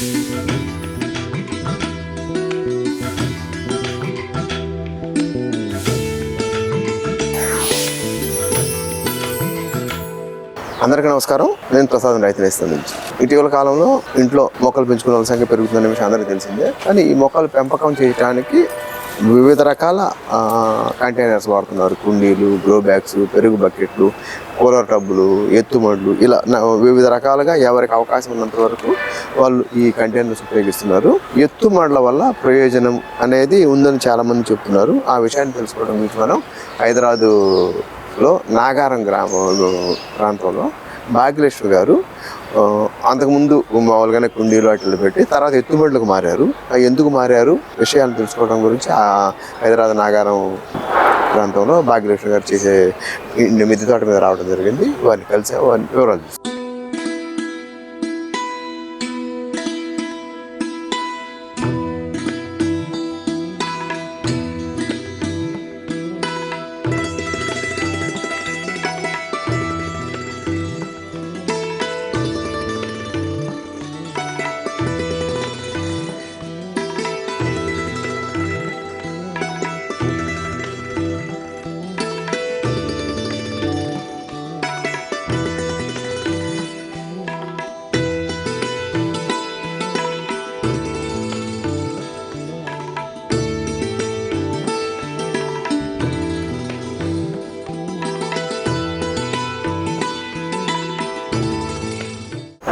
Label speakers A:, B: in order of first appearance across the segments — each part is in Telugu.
A: అందరికీ నమస్కారం. నేను ప్రసాదం రైతు నేస్తం నుంచి. ఇటీవల కాలంలో ఇంట్లో మొక్కలు పెంచుకునే సంఖ్య పెరుగుతుందనే విషయం అందరికీ తెలిసిందే. కానీ ఈ మొక్కలు పెంపకం చేయడానికి వివిధ రకాల కంటైనర్స్ వాడుతున్నారు. కుండీలు గ్రో బ్యాగ్స్ పెరుగు బకెట్లు కూలర్ టబ్బులు ఎత్తుమడులు ఇలా వివిధ రకాలుగా ఎవరికి అవకాశం ఉన్నంత వరకు వాళ్ళు ఈ కంటైనర్స్ ఉపయోగిస్తున్నారు. ఎత్తుమడుల వల్ల ప్రయోజనం అనేది ఉందని చాలామంది చెప్తున్నారు. ఆ విషయాన్ని తెలుసుకోవడం గురించి మనం హైదరాబాదులో నాగారం గ్రామంలో ప్రాంతంలో భాగ్యలక్ష్మి గారు అంతకుముందు మామూలుగానే కుండీలు వాటిలో పెట్టి తర్వాత ఎత్తుబడులకు మారారు. ఎందుకు మారారు? విషయాలు తెలుసుకోవడం గురించి ఆ హైదరాబాద్ నాగారం ప్రాంతంలో భాగ్యలక్ష్మి గారు చేసే మిద్దె తోట మీద రావడం జరిగింది. వారిని కలిసి వారిని వివరాలు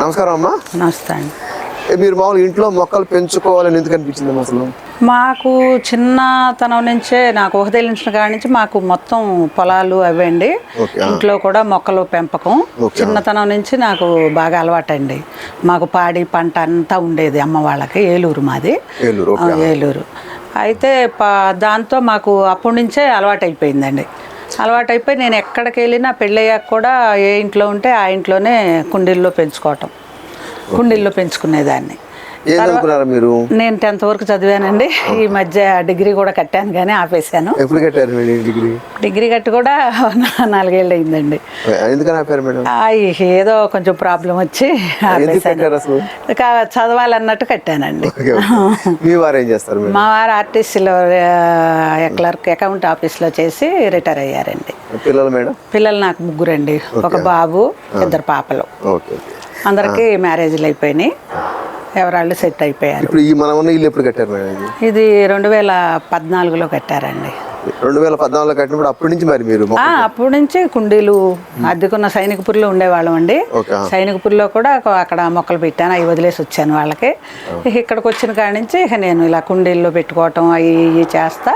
A: నమస్కారం అమ్మా.
B: నమస్తే అండి.
A: మీరు మామూలు ఇంట్లో మొక్కలు పెంచుకోవాలని ఎందుకు అనిపించింది అసలు?
B: మాకు చిన్నతనం నుంచే నాకు ఊహ తెలిసిన కాడి నుంచి మాకు మొత్తం పొలాలు అవండి. ఇంట్లో కూడా మొక్కలు పెంపకం. చిన్నతనం నుంచి నాకు బాగా అలవాటండి. మాకు పాడి పంట అంతా ఉండేది అమ్మ వాళ్ళకి ఏలూరు మాది.
A: ఏలూరు
B: అయితే దాంతో మాకు అప్పటి నుంచే అలవాటైపోయిందండి. అలవాటైపోయి నేను ఎక్కడికి వెళ్ళినా పెళ్ళయ్యాక కూడా ఏ ఇంట్లో ఉంటే ఆ ఇంట్లోనే కుండీల్లో పెంచుకోవటం. కుండీల్లో పెంచుకునేదాన్ని.
A: ఏం చదువుకున్నారా మీరు?
B: నేను టెన్త్ వరకు చదివానండి. ఈ మధ్య డిగ్రీ కూడా కట్టాను కానీ ఆపేశాను.
A: ఎప్పుడు కట్టారు మేడం డిగ్రీ?
B: డిగ్రీ కట్టి కూడా నాలుగేళ్ళు అయిందండి.
A: ఎందుకని ఆపారు మేడం?
B: ఆ, ఏదో కొంచెం ప్రాబ్లం వచ్చి చదవాలన్నట్టు కట్టానండి.
A: మీ వారు ఏం చేస్తారు మేడం?
B: మా వారు ఆర్టీసీలో క్లర్క్ అకౌంట్ ఆఫీస్లో చేసి రిటైర్ అయ్యారండి.
A: పిల్లలు మేడం?
B: పిల్లలు నాకు ముగ్గురండి. ఒక బాబు ఇద్దరు పాపలు. అందరికీ మ్యారేజ్లు అయిపోయినాయి. ఎవరాళ్ళు సెట్ అయిపోయారు.
A: ఇప్పుడు ఈ మనం ఉన్న ఇల్లు ఎప్పుడు కట్టారు మేడం ఇది?
B: రెండు వేల పద్నాలుగులో కట్టారండి.
A: రెండు వేల పద్నాలుగులో కట్టినప్పుడు అప్పటి నుంచి మరి మీరు
B: అప్పటి నుంచి కుండీలు అద్దెకున్న సైనికపురిలో ఉండేవాళ్ళం అండి. సైనికపురిలో కూడా అక్కడ మొక్కలు పెట్టాను అవి వదిలేసి వచ్చాను వాళ్ళకి. ఇక ఇక్కడికి వచ్చిన కాడి నుంచి ఇక నేను ఇలా కుండీల్లో పెట్టుకోవటం అవి ఇవి చేస్తా.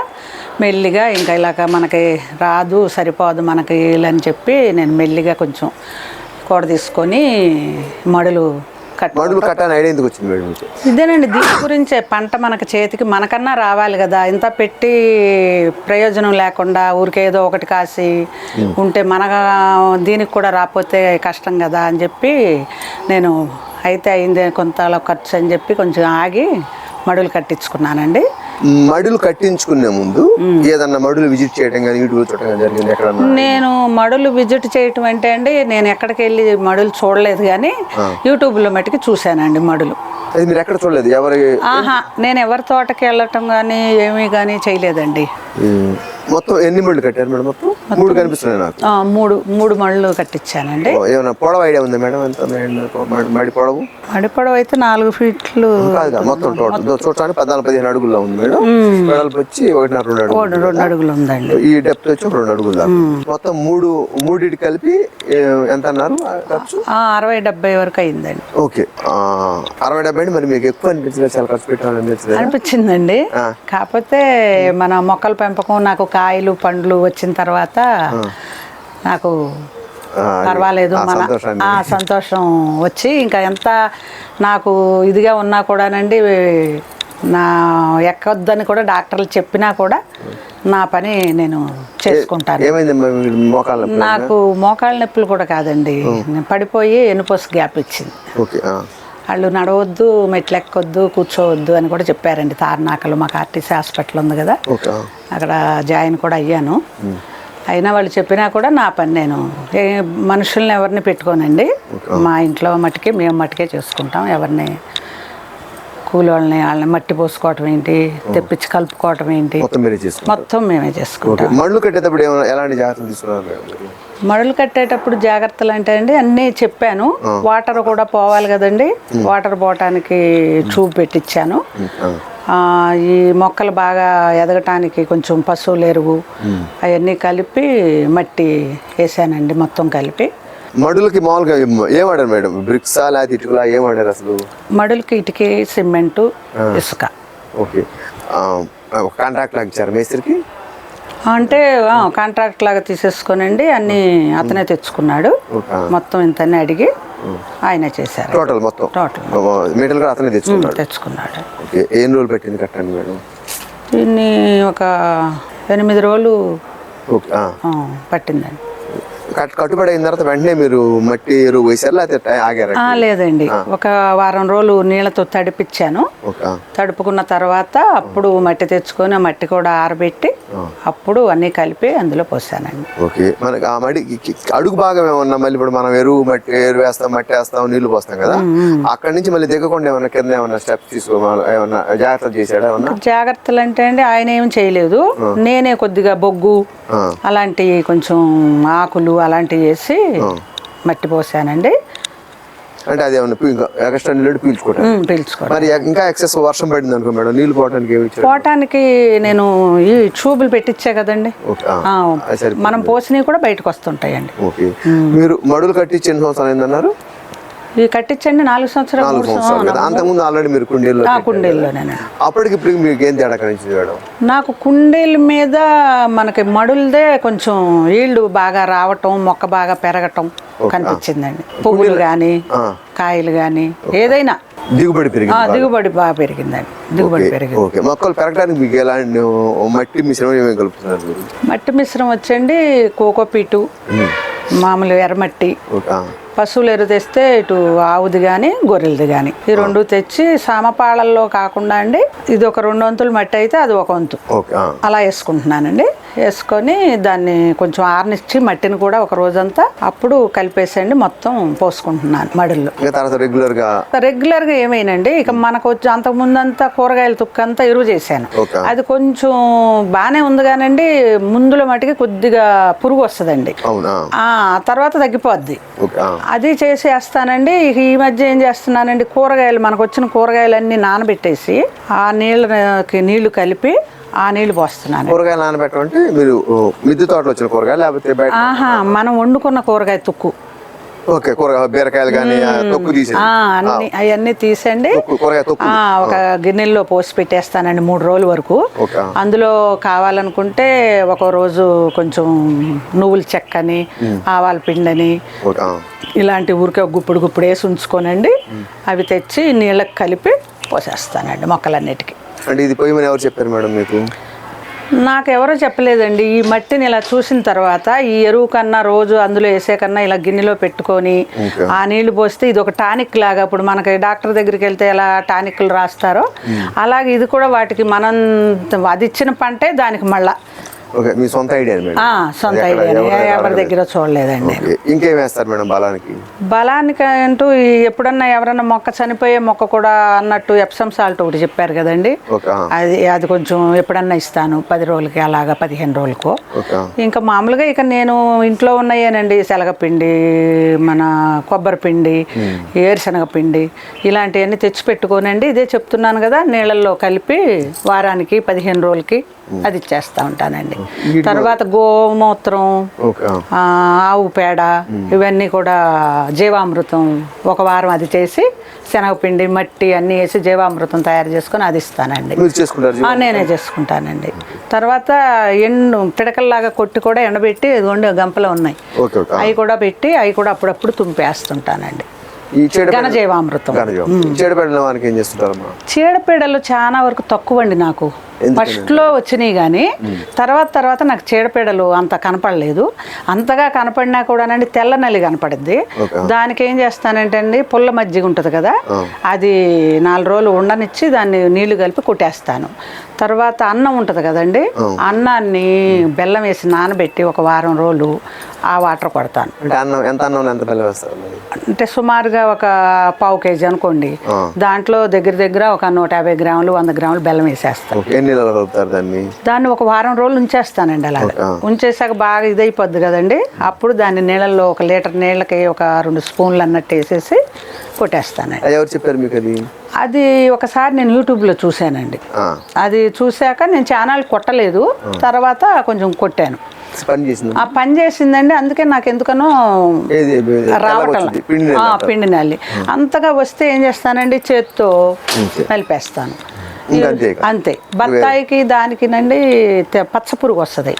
B: మెల్లిగా ఇంకా ఇలాగ మనకి రాదు సరిపోదు మనకి అని చెప్పి నేను మెల్లిగా కొంచెం కూడ తీసుకొని మడులు
A: కట్టాలని ఐడియా ఎందుకు వచ్చింది మేడం
B: ఇదేనండి దీని గురించే. పంట మనకు చేతికి మనకన్నా రావాలి కదా. ఇంత పెట్టి ప్రయోజనం లేకుండా ఊరికే ఏదో ఒకటి కాసి ఉంటే మన దీనికి కూడా రాకపోతే కష్టం కదా అని చెప్పి నేను అయితే అయింది కొంత ఖర్చు అని చెప్పి కొంచెం ఆగి మడులు కట్టించుకున్నానండి.
A: మడులు కట్టించుకునే ముందు ఏదన్నా మడులు విజిట్ చేయడం కానీ యూట్యూబ్ చూడటం జరిగింది ఎక్కడన్నా?
B: నేను మడులు విజిట్ చేయటం అంటే అండి నేను ఎక్కడికి వెళ్ళి మడులు చూడలేదు కానీ యూట్యూబ్లో మట్టుకి చూశానండి మడులు.
A: అది మీరు ఎక్కడ చూడలేదు? ఎవరి
B: ఆహా నేను ఎవరి తోటకి వెళ్ళటం కానీ ఏమీ కానీ చేయలేదండి.
A: మొత్తం ఎన్ని మడులు కట్టారు మేడం? మొత్తం మూడు కనిపిస్తున్నాయి నాకు.
B: మూడు మూడు మళ్ళు కట్టించానండి.
A: ఓ, ఏమన్నా పొడవు ఐడియా ఉందా మేడం? ఎంత మేడం? మడి- మడి పొడవు
B: అయితే నాలుగు ఫీట్లు.
A: కాదు మొత్తం టోటల్. చూడటానికి పద్నాలుగు పదిహేను అడుగుల్లో ఉంది మేడం. వెడల్పు వచ్చి ఒకటిన్నర రెండు అడుగులు.
B: రెండు అడుగులు ఉందండి.
A: ఈ డెప్త్ వచ్చి ఒక రెండు అడుగులు మొత్తం మూడు మూడిటి కలిపి ఎంత అన్నారు? ఖర్చు?
B: ఆ, అరవై డెబ్బై వరకు అయిందండి.
A: ఓకే. అరవై డెబ్బై మరి మీకు ఎక్కువ అనిపించలేదు చాలా ఖర్చు పెట్టాలని
B: అనిపించిందండి. కాకపోతే మన మొక్కల పెంపకం నాకు కాయలు పండ్లు వచ్చిన తర్వాత నాకు పర్వాలేదు మన సంతోషం వచ్చి ఇంకా ఎంత నాకు ఇదిగా ఉన్నా కూడానండి నా ఎక్కొద్దని కూడా డాక్టర్లు చెప్పినా కూడా నా పని నేను చేసుకుంటాను? నాకు మోకాళ్ళ నొప్పులు కూడా కాదండి. పడిపోయి ఎనుపోసు గ్యాప్ ఇచ్చింది. వాళ్ళు నడవద్దు మెట్లు ఎక్కొద్దు కూర్చోవద్దు అని కూడా చెప్పారండి. తారనాకలు మాకు ఆర్టీసీ హాస్పిటల్ ఉంది కదా. అక్కడ జాయిన్ కూడా అయ్యాను. అయినా వాళ్ళు చెప్పినా కూడా నా పని నేను. మనుషుల్ని ఎవరిని పెట్టుకోనండి. మా ఇంట్లో మట్టుకే మేము మట్టుకే చేసుకుంటాం. ఎవరిని కూలి వాళ్ళని వాళ్ళని మట్టి పోసుకోవటం ఏంటి? తెప్పించి కలుపుకోవటం ఏంటి?
A: మొత్తం మీరే చేసుకుంటారు.
B: మొత్తం మేమే చేసుకుంటాం.
A: మళ్ళు కట్టేటప్పుడు ఏమైనా ఎలాంటి జాగ్రత్తలు తీసుకున్నారు?
B: మడులు కట్టేటప్పుడు జాగ్రత్తలు అంటే అండి అన్నీ చెప్పాను. వాటర్ కూడా పోవాలి కదండి. వాటర్ పోవటానికి చూపు పెట్టించాను ఈ మొక్కలు బాగా ఎదగటానికి కొంచెం పశువుల ఎరువు అవన్నీ కలిపి మట్టి వేసానండి మొత్తం కలిపి.
A: మడులకి మామూలుగా ఏం- ఏం వాడారు మేడం? బ్రిక్సా లేకపోతే ఇటుకలా ఏం వాడారు అసలు?
B: మడులకి ఇటుకి సిమెంటు ఇసుక.
A: ఓకే. కాంట్రాక్ట్ లాగా ఇచ్చారు మేస్త్రికి?
B: అంటే కాంట్రాక్ట్ లాగా తీసేసుకోనండి అన్నీ అతనే తెచ్చుకున్నాడు. మొత్తం ఇంతనే అడిగి ఆయనే చేశారు.
A: టోటల్ మొత్తం?
B: టోటల్.
A: మీటర్లు కూడా అతనే తెచ్చుకున్నాడు?
B: తెచ్చుకున్నాడు.
A: ఓకే. ఎన్ని రోజులు పెట్టింది కట్టండి మేడం?
B: దీన్ని ఒక ఎనిమిది రోజులు పట్టిందండి.
A: కట్టుబడి అయిన తర్వాత వెంటనే మీరు మట్టి ఎరువు వేసారు లేకపోతే ఆగారా?
B: లేదండి. ఒక వారం రోజులు నీళ్ళతో తడిపించాను. తడుపుకున్న తర్వాత అప్పుడు మట్టి తెచ్చుకొని ఆ మట్టి కూడా ఆరబెట్టి అప్పుడు అన్నీ కలిపి అందులో పోసానండి.
A: ఓకే. మనకి ఆ మడి అడుగు భాగం ఏమన్నా మళ్ళీ ఇప్పుడు మనం ఎరువు మట్టి ఎరువు వేస్తాం మట్టి వేస్తాం నీళ్ళు పోస్తాం కదా? అక్కడి నుంచి మళ్ళీ దిగకుండా ఏమన్నా కింద ఏమన్నా స్టెప్స్ తీసుకో ఏమన్నా జాగ్రత్తలు చేశాడా ఏమన్నా?
B: జాగ్రత్తలు అంటే అండి ఆయన ఏం చేయలేదు. నేనే కొద్దిగా బొగ్గు
A: ఆ.
B: అలాంటివి కొంచెం ఆకులు అలాంటివి వేసి మట్టి పోసానండి.
A: అంటే అది ఏమన్నా ఎక్స్ట్రా నీళ్ళు
B: పీల్చుకోవడం
A: మరి ఇంకా ఎక్సెస్ వర్షం పడింది అనుకో మేడం నీళ్ళు పోవడానికి
B: పోవటానికి నేను ఈ ట్యూబులు పెట్టించా కదండి. మనం పోసినవి కూడా బయటకు వస్తుంటాయండి.
A: ఓకే. మీరు మడులు కట్టించి ఎన్ని సంవత్సరాలు అయిందన్నారు?
B: ఇవి కట్టించండి నాలుగు సంవత్సరాలు
A: నాలుగు సంవత్సరాలు కదా. అంతకుముందు ఆల్రెడీ మీరు కుండీల్లో
B: ఆ కుండీల్లోనేనండి
A: అప్పటికి ఇప్పుడు మీకు ఏం తేడా కనిపించింది మేడం?
B: నాకు కుండీల మీద మనకి మడులదే కొంచెం ఈల్డ్ బాగా రావటం మొక్క బాగా పెరగటం కనిపించిందండి. పువ్వులు కానీ కాయలు కానీ ఏదైనా.
A: దిగుబడి పెరిగింది
B: దిగుబడి బాగా పెరిగిందండి. దిగుబడి పెరిగింది.
A: ఓకే. మొక్కలు పెరగడానికి మీకు ఎలాంటి మట్టి మిశ్రమం ఏమేమి కలుపుతున్నారు
B: మట్టి మిశ్రమం వచ్చండి కోకోపీటు మామూలు ఎర్రమట్టి. పశువులు ఎరు తెస్తే ఇటు ఆవుది కానీ గొర్రెలది కానీ ఈ రెండు తెచ్చి సామపాళల్లో కాకుండా అండి ఇది ఒక రెండు వంతులు మట్టి అయితే అది ఒక వంతు. అలా వేసుకుంటున్నానండి. వేసుకొని దాన్ని కొంచెం ఆరనిచ్చి మట్టిని కూడా ఒక రోజంతా అప్పుడు కలిపేసండి మొత్తం పోసుకుంటున్నాను మడుల్లో.
A: ఇంకా తర్వాత రెగ్యులర్గా
B: రెగ్యులర్గా ఏమైనండి ఇక మనకు వచ్చి అంతకు ముందంతా కూరగాయల తుక్కంతా ఎరువు చేశాను. అది కొంచెం బాగానే ఉంది కానండి ముందులో మటుకి కొద్దిగా పురుగు వస్తుందండి. తర్వాత తగ్గిపోద్ది. అది చేసేస్తానండి. ఇక ఈ మధ్య ఏం చేస్తున్నానండి కూరగాయలు మనకు వచ్చిన కూరగాయలన్నీ నానబెట్టేసి ఆ నీళ్ళకి నీళ్ళు కలిపి ఆ నీళ్ళు పోస్తున్నాను.
A: కూరగాయలు నానబెట్టడం అంటే మీరు మిద్దె తోటలో వచ్చిన కూరగాయలు లేకపోతే బయట
B: ఆహా మనం వండుకున్న కూరగాయ తుక్కు.
A: ఓకే కూరగాయ బీరకాయలు కానీ తొక్కు తీసేది
B: ఆ, అన్ని అవన్నీ తీసండి
A: తొక్కు కూరగాయ తొక్కు.
B: ఆ, ఒక గిన్నెల్లో పోసి పెట్టేస్తానండి మూడు రోజుల వరకు.
A: ఓకే.
B: అందులో కావాలనుకుంటే ఒక రోజు కొంచెం నువ్వుల చెక్కని ఆవాల పిండని
A: ఓకే ఆ.
B: ఇలాంటి ఊరికే ఒక గుప్పుడు గుప్పుడు వేసి ఉంచుకోనండి. అవి తెచ్చి నీళ్ళకి కలిపి పోసేస్తానండి మొక్కలన్నిటికీ.
A: అంటే ఇది పొయ్యమని ఎవరు చెప్పారు మేడం మీకు?
B: నాకు ఎవరో చెప్పలేదండి. ఈ మట్టిని ఇలా చూసిన తర్వాత ఈ ఎరువు కన్నా రోజు అందులో వేసే కన్నా ఇలా గిన్నెలో పెట్టుకొని. ఆ నీళ్ళు పోస్తే ఇది ఒక టానిక్ లాగా ఇప్పుడు మనకి డాక్టర్ దగ్గరికి వెళ్తే ఎలా టానిక్లు రాస్తారో అలాగే ఇది కూడా వాటికి మనం అది ఇచ్చిన పంటే దానికి మళ్ళా.
A: ఓకే మీ సొంత ఐడియా
B: సొంత ఐడియా.
A: ఎవరు.
B: దగ్గర చూడలేదండి
A: ఇంకేం వేస్తారు మేడం బలానికి?
B: బలానికి అంటూ ఎప్పుడన్నా ఎవరన్నా మొక్క చనిపోయే మొక్క కూడా అన్నట్టు ఎప్సమ్ సాల్ట్ ఒకటి చెప్పారు కదండి. అది అది కొంచెం ఎప్పుడన్నా ఇస్తాను. పది రోజులకి అలాగా పదిహేను రోజులకు. ఇంకా మామూలుగా ఇక నేను ఇంట్లో ఉన్నాయేనండి. శనగపిండి మన కొబ్బరి పిండి ఏరుశనగ పిండి ఇలాంటివన్నీ తెచ్చి పెట్టుకోనండి. ఇదే చెప్తున్నాను కదా నీళ్ళల్లో కలిపి వారానికి పదిహేను రోజులకి అది ఇచ్చేస్తా ఉంటానండి. తర్వాత గోమూత్రం ఆవు పేడ ఇవన్నీ కూడా జీవామృతం ఒక వారం అది చేసి శనగపిండి మట్టి అన్నీ వేసి జీవామృతం తయారు చేసుకొని అది ఇస్తానండి. నేనే చేసుకుంటానండి. తర్వాత ఎండు పిడకల్లాగా కొట్టి కూడా ఎండబెట్టి ఇదిగోండి గంపలో ఉన్నాయి. అవి కూడా పెట్టి అవి కూడా అప్పుడప్పుడు తుంపేస్తుంటానండి.
A: ఈ
B: ఘనజీవామృతం చీడపీడలు చాలా వరకు తక్కువ అండి నాకు. ఫస్ట్లో వచ్చినాయి కానీ తర్వాత తర్వాత నాకు చీడపీడలు అంత కనపడలేదు. అంతగా కనపడినా కూడానండి తెల్ల నల్లి కనపడుద్ది.
A: ఓకే.
B: దానికి ఏం చేస్తానంటే అండి పుల్ల మజ్జిగ ఉంటుంది కదా అది నాలుగు రోజులు ఉండనిచ్చి దాన్ని నీళ్ళు కలిపి కొట్టేస్తాను. తర్వాత అన్నం ఉంటుంది కదండి అన్నాన్ని బెల్లం వేసి నానబెట్టి ఒక వారం రోజులు ఆ వాటర్ కొడతాను.
A: అంటే అన్నం ఎంత అన్నం ఎంత బెల్లం వేస్తారు మరి?
B: అంటే సుమారుగా ఒక పావు కేజీ అనుకోండి. దాంట్లో దగ్గర దగ్గర ఒక నూట యాభై గ్రాములు వంద గ్రాములు బెల్లం వేసేస్తాను.
A: ఎన్ని కలుపుతారు దాన్ని?
B: దాన్ని ఒక వారం రోజులు ఉంచేస్తానండి అలా. ఉంచేసాక బాగా ఇదైపోద్ది కదండి. అప్పుడు దాన్ని నీళ్ళల్లో ఒక లీటర్ నీళ్ళకి ఒక రెండు స్పూన్లు అన్నట్టు వేసేసి కొట్టేస్తానండి.
A: ఎవరు చెప్పారు మీకు అది?
B: అది ఒకసారి నేను యూట్యూబ్లో చూశానండి. అది చూశాక నేను ఛానల్ కొట్టలేదు. తర్వాత కొంచెం కొట్టాను.
A: పని చేసింది?
B: ఆ పని చేసిందండి. అందుకే నాకు ఎందుకనో రావటం
A: పిండి
B: నల్లి అంతగా వస్తే ఏం చేస్తానండి? చేత్తో నలిపేస్తాను.
A: అంతే.
B: బత్తాయికి దానికి నండి పచ్చ పురుగు వస్తుంది.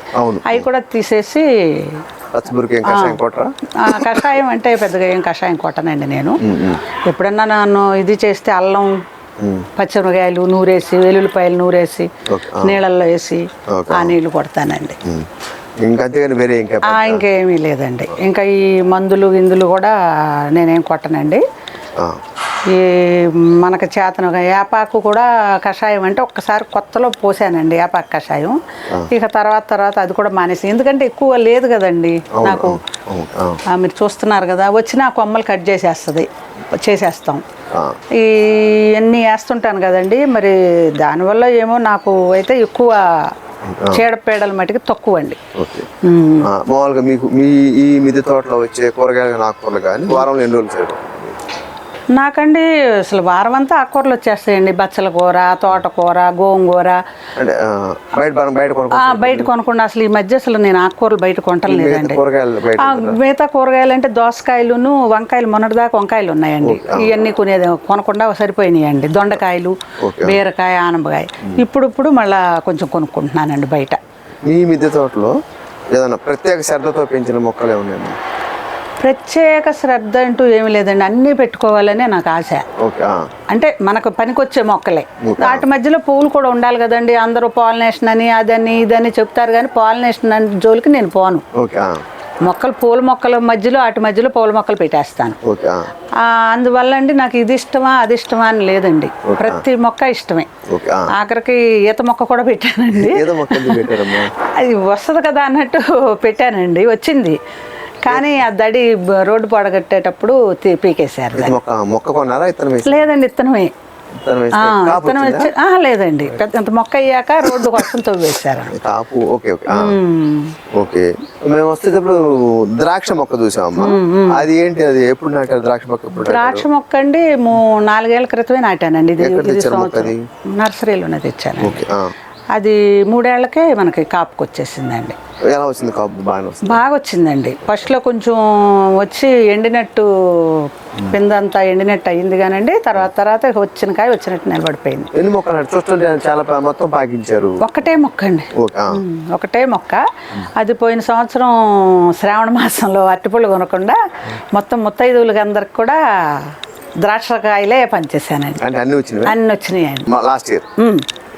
B: అవి కూడా తీసేసి
A: కషాయం
B: అంటే పెద్దగా ఏం కషాయం కొట్టనండి నేను. ఎప్పుడన్నా నన్ను ఇది చేస్తే అల్లం పచ్చిమిరకాయలు నూరేసి వెల్లుల్లిపాయలు నూరేసి నీళ్ళల్లో వేసి. ఆ నీళ్ళు కొడతానండి.
A: ఇంకా వేరే
B: ఇంకేమీ లేదండి. ఇంకా ఈ మందులు గిందులు కూడా నేనేం కొట్టనండి. ఈ మనకు చేతన యాపాకు కూడా కషాయం అంటే ఒక్కసారి కొత్తలో పోసానండి యాపాకు కషాయం. ఇక తర్వాత తర్వాత అది కూడా మానేసి ఎందుకంటే ఎక్కువ లేదు కదండి నాకు. మీరు చూస్తున్నారు కదా వచ్చి నా కొమ్మలు కట్ చేసేస్తుంది చేసేస్తాం.
A: ఆ.
B: ఇవన్నీ వేస్తుంటాను కదండి మరి దానివల్ల ఏమో నాకు అయితే ఎక్కువ చీడపీడల మటుకు తక్కువ అండి
A: మామూలుగా మీకు మీ ఈ మిద్దె తోటలో వచ్చే కూరగాయలు ఆకుకూరలు కానీ వారంలో ఎన్ని రోజులు చేయడం?
B: నాకండి అసలు వారం అంతా ఆకుకూరలు వచ్చేస్తాయండి. బచ్చల కూర తోటకూర గోంగూర.
A: బయట
B: కొనకుండా అసలు ఈ మధ్య అసలు నేను ఆకుకూరలు బయట కొనటం లేదండి.
A: కూరగాయలు బయట
B: ఆ, మిగతా కూరగాయలు అంటే దోసకాయలును వంకాయలు మొన్నటిదాకా వంకాయలు ఉన్నాయండి. ఇవన్నీ కొనేది కొనకుండా సరిపోయినాయండి. దొండకాయలు బీరకాయ ఆనపకాయ. ఇప్పుడు ఇప్పుడు మళ్ళా కొంచెం కొనుక్కుంటున్నానండి బయట.
A: మీ మిద్దె తోటలో ఏదైనా ప్రత్యేక శ్రద్ధతో పెంచిన మొక్కలు ఏమున్నాయండి
B: ప్రత్యేక శ్రద్ధ అంటూ ఏమీ లేదండి. అన్నీ పెట్టుకోవాలనే నాకు ఆశ. అంటే మనకు పనికొచ్చే మొక్కలే. వాటి మధ్యలో పువ్వులు కూడా ఉండాలి కదండి. అందరూ పాలినేషన్ అని అదని ఇదని చెప్తారు కానీ పాలినేషన్ అని జోలికి నేను పోను. మొక్కలు పూల మొక్కల మధ్యలో అటు మధ్యలో పూల మొక్కలు పెట్టేస్తాను. అందువల్ల అండి నాకు ఇది ఇష్టమా అది ఇష్టమా అని లేదండి. ప్రతి మొక్క ఇష్టమే. ఆఖరికి ఈత మొక్క కూడా పెట్టానండి. అది వస్తుంది కదా అన్నట్టు పెట్టానండి. వచ్చింది. కానీ ఆ దడి రోడ్డు పడగట్టేటప్పుడు తీ- పీకేశారు
A: మొక్క కొన్నారా? ఇతను
B: లేదండి ఇత్తనమే ఇత్తనం? వచ్చి లేదండి. పెద్ద మొక్క అయ్యాక రోడ్డు కోసం తవ్వేశారు.
A: కాపు ఓకే ఓకే. ఆ, ఓకే. మేము వచ్చేటప్పుడు ద్రాక్ష మొక్క చూసామమ్మా. అది ఏంటి? అది ఎప్పుడు నాటారు? ద్రాక్ష మొక్క?
B: ద్రాక్ష మొక్క అండి నాలుగేళ్ళ క్రితమే నాటానండి. ఇది నర్సరీలోనే తెచ్చాను
A: ఓకే.
B: అది మూడేళ్ళకే మనకి కాపుకి వచ్చేసిందండి
A: ఎలా వచ్చింది కాపు? వస్తుంది.
B: బాగా వచ్చిందండి ఫస్ట్లో కొంచెం వచ్చి ఎండినట్టు పిందంతా ఎండినట్టు అయింది కానండి తర్వాత తర్వాత వచ్చిన కాయ వచ్చినట్టు నిలబడిపోయింది.
A: ఎన్ని మొక్కలు? చూస్తుంటే చాలా మొత్తం పాకించారు.
B: ఒకటే మొక్క అండి. ఒకటే మొక్క. అది పోయిన సంవత్సరం శ్రావణ మాసంలో అరటిపళ్ళు కొనకుండా మొత్తం ముత్తైదువులకి అందరికి కూడా ద్రాక్షకాయలే పనిచేశానండి
A: అన్ని వచ్చినవి?
B: అన్ని వచ్చినాయండి.
A: Last year.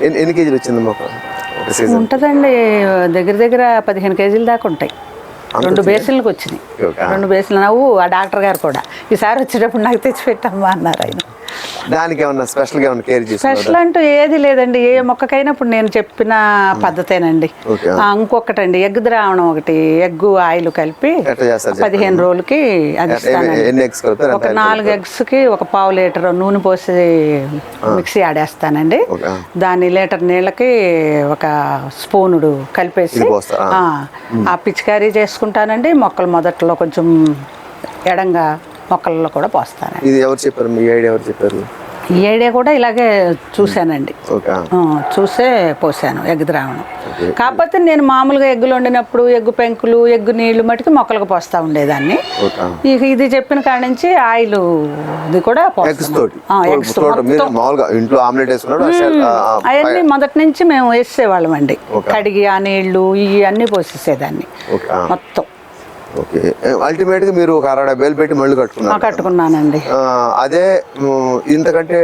A: ఎన్ని కేజీలు వచ్చింది మాకు?
B: ఉంటుందండి దగ్గర దగ్గర పదిహేను కేజీల దాకా ఉంటాయి. రెండు బేసిన్లకు వచ్చినాయి. రెండు బేసిన్లు నవ్వు ఆ డాక్టర్ గారు కూడా. ఈసారి వచ్చేటప్పుడు నాకు తెచ్చి పెట్టమ్మా అన్నారు ఆయన.
A: దానికి ఏమన్నా స్పెషల్గా ఏమన్నా కేర్ చేస్తున్నారు
B: స్పెషల్ అంటూ ఏది లేదండి. ఏ మొక్కకైనా ఇప్పుడు నేను చెప్పిన పద్ధతేనండి. ఇంకొకటండి. ఎగ్ ద్రావణం ఒకటి ఎగ్గు ఆయిల్ కలిపి పదిహేను రోజులకి అది ఒక నాలుగు ఎగ్స్కి ఒక పావు లీటర్ నూనె పోసి మిక్సీ ఆడేస్తానండి. దాని లీటర్ నీళ్ళకి ఒక స్పూనుడు కలిపేసి? ఆ, పిచికారీ పోసుకుంటానండి మొక్కలు మొదట్లో కొంచెం ఎడంగా మొక్కల్లో కూడా పోస్తాను
A: ఇది ఎవరు చెప్పారు? మీ ఐడియా ఎవరు చెప్పారు?
B: ఈ ఐడియా కూడా ఇలాగే చూశానండి. చూసే పోసాను ఎగ్ ద్రావణం. కాకపోతే నేను మామూలుగా ఎగ్గులు వండినప్పుడు ఎగ్గు పెంకులు ఎగ్గు నీళ్ళు మటుకు మొక్కలకు పోస్తా ఉండేదాన్ని. ఇక ఇది చెప్పిన కాడ నుంచి ఆయిల్ ఇది కూడా అవన్నీ మొదటి నుంచి మేము వేసేవాళ్ళం అండి. కడిగి ఆ నీళ్ళు ఇవి అన్నీ పోసేసేదాన్ని. మొత్తం.
A: ఓకే. అల్టిమేట్గా మీరు ఒక అరవై డెబ్బై వేలు పెట్టి మళ్ళీ కట్టుకున్నారు
B: కట్టుకున్నానండి.
A: అదే ఇంతకంటే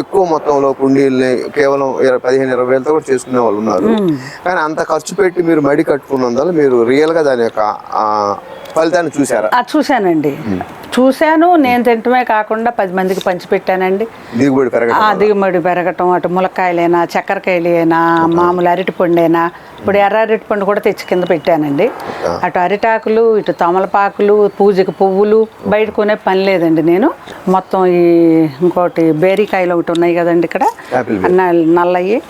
A: ఎక్కువ మొత్తంలో కుండీల్ని కేవలం పదిహేను ఇరవై వేలతో కూడా చేసుకునే వాళ్ళు ఉన్నారు. కానీ అంత ఖర్చు పెట్టి మీరు మడి కట్టుకున్నందువల్ల మీరు రియల్గా దాని యొక్క ఫలితాన్ని చూసారా
B: చూశానండి. చూశాను నేను తింటమే కాకుండా పది మందికి పంచిపెట్టానండి.
A: దిగుబడి పెరగడం
B: ఆ దిగుబడి పెరగటం అటు ములక్కాయలైనా చక్కెరకాయలు అయినా మామూలు అరటిపండైనా ఇప్పుడు ఎర్ర అరటిపండు కూడా తెచ్చి కింద పెట్టానండి. అటు అరిటాకులు ఇటు తమలపాకులు పూజకి పువ్వులు బయట కొనే పని లేదండి నేను. మొత్తం ఈ ఇంకోటి బేరీకాయలు ఒకటి ఉన్నాయి కదండి ఇక్కడ.
A: Apple
B: null- నల్లయి.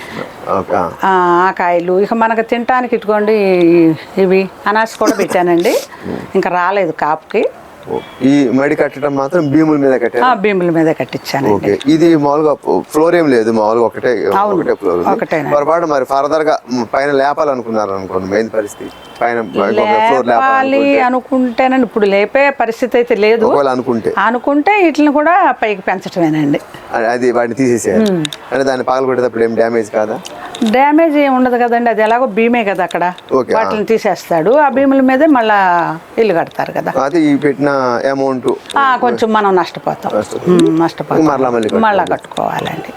A: ఓకే, ఆ.
B: కాయలు ఇక మనకు తినటానికి ఇటుకోండి ఇవి అనాస కూడా పెట్టానండి. ఇంకా రాలేదు కాపుకి.
A: ఈ మడి కట్టడం మాత్రం భీముల మీద కట్టారు.
B: ఆ భీముల మీద కట్టించానండి.
A: ఓకే. ఇది మామూలుగా ఫ్లోర్ ఏం లేదు మామూలుగా ఒకటే ఒకటే ఫ్లోర్. పొరపాటు మరి ఫర్దర్గా పైన లేపాలనుకున్నారు అనుకోండి మెయిన్ పరిస్థితి. పైన ఫ్లోర్
B: లేపాలి అనుకుంటేనండి ఇప్పుడు లేపే పరిస్థితి అయితే లేదు.
A: అనుకుంటే.
B: అనుకుంటే వీటిని కూడా పైకి పెంచటమేనండి.
A: అది- వాటిని అంటే దాన్ని పగలు కొట్టేటప్పుడు ఏం డ్యామేజ్ కాదా?
B: డ్యామేజ్ ఏమి ఉండదు కదండి అది ఎలాగో భీమే కదా అక్కడ. వాటిని తీసేస్తాడు ఆ భీముల మీదే మళ్ళా ఇల్లు కడతారు కదా.
A: అది పెట్టిన అమౌంట్
B: కొంచెం మనం నష్టపోతాం
A: నష్టపోతాం. మళ్ళీ.
B: మళ్ళా కట్టుకోవాలండి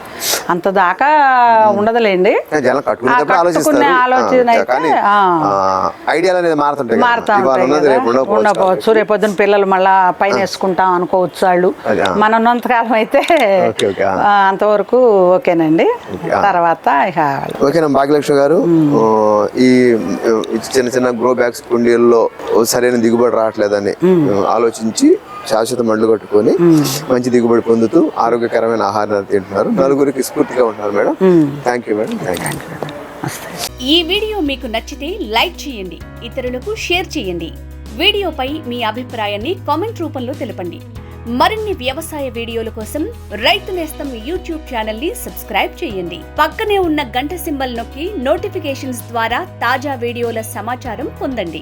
B: అంత దాకా ఉండదులేండి. కట్టుకునే ఆలోచన.
A: ఐడియాలు అనేది మారుతుంటాయి.
B: మారుతా
A: ఉండకపోవచ్చు.
B: రేపొద్దున పిల్లలు మళ్ళా పైన వేసుకుంటాం అనుకోవచ్చు వాళ్ళు. మన ఉన్నంతకాలం అయితే అంతవరకు ఓకేనండి. తర్వాత ఇక
A: ఓకేనా భాగ్యలక్ష్మి గారు. ఈ చిన్న చిన్న గ్రో బ్యాగ్స్ కుండీల్లో సరైన దిగుబడి రావట్లేదని ఆలోచించి శాశ్వత మండ్లు కట్టుకొని మంచి దిగుబడి పొందుతూ ఆరోగ్యకరమైన ఆహారాన్ని తింటున్నారు. నలుగురికి స్ఫూర్తిగా ఉంటున్నారు madam. Thank you madam. Thank you
C: ఈ వీడియో మీకు నచ్చితే లైక్ చేయండి ఇతరులకు షేర్ చేయండి. వీడియోపై మీ అభిప్రాయాన్ని కామెంట్ రూపంలో తెలపండి. మరిన్ని వ్యవసాయ వీడియోల కోసం రైతు నేస్తం యూట్యూబ్ ఛానల్ని సబ్స్క్రైబ్ చేయండి. పక్కనే ఉన్న గంట సింబల్ నొక్కి నోటిఫికేషన్స్ ద్వారా తాజా వీడియోల సమాచారం పొందండి.